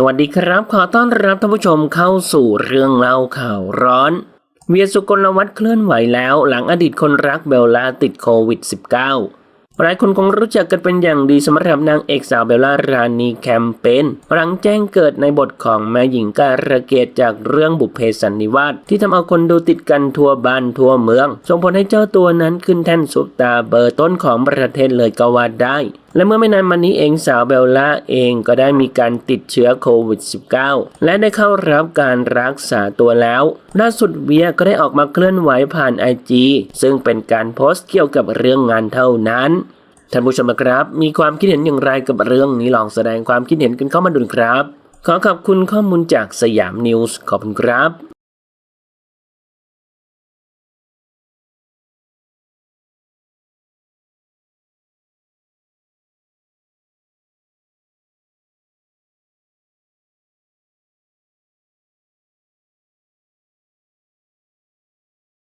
สวัสดีครับ ขอต้อนรับท่านผู้ชมเข้าสู่เรื่องเล่าข่าวร้อน เวียสุกลวัฒน์เคลื่อนไหวแล้ว หลังอดีตคนรักเบลล่าติดโควิด -19 หลายคนคงรู้จักกันเป็นอย่างดีสำหรับนางเอกสาวเบลล่ารานีแคมเปญหลังแจ้งเกิดในบทของแม่หญิงการะเกดจากเรื่องบุพเพสันนิวาสที่ทำเอาคนดูติดกันทั่วบ้านทั่วเมืองส่งผลให้เจ้าตัวนั้นขึ้นแท่นซุปตาเบอร์ต้นของประเทศเลยก็ว่าได้ และเมื่อไม่นานมานี้เองสาวเบลล่าเองก็ได้มีการติดเชื้อโควิด -19 และได้เข้ารับการรักษาตัวแล้วล่าสุดเวียก็ได้ออกมาเคลื่อนไหวผ่านไอจีซึ่งเป็นการโพสต์เกี่ยวกับเรื่องงานเท่านั้นท่านผู้ชมนะครับ มีความคิดเห็นอย่างไรกับเรื่องนี้ลองแสดงความคิดเห็นกันเข้ามาดูนะครับ ขอขอบคุณข้อมูลจากสยามนิวส์ขอบคุณครับ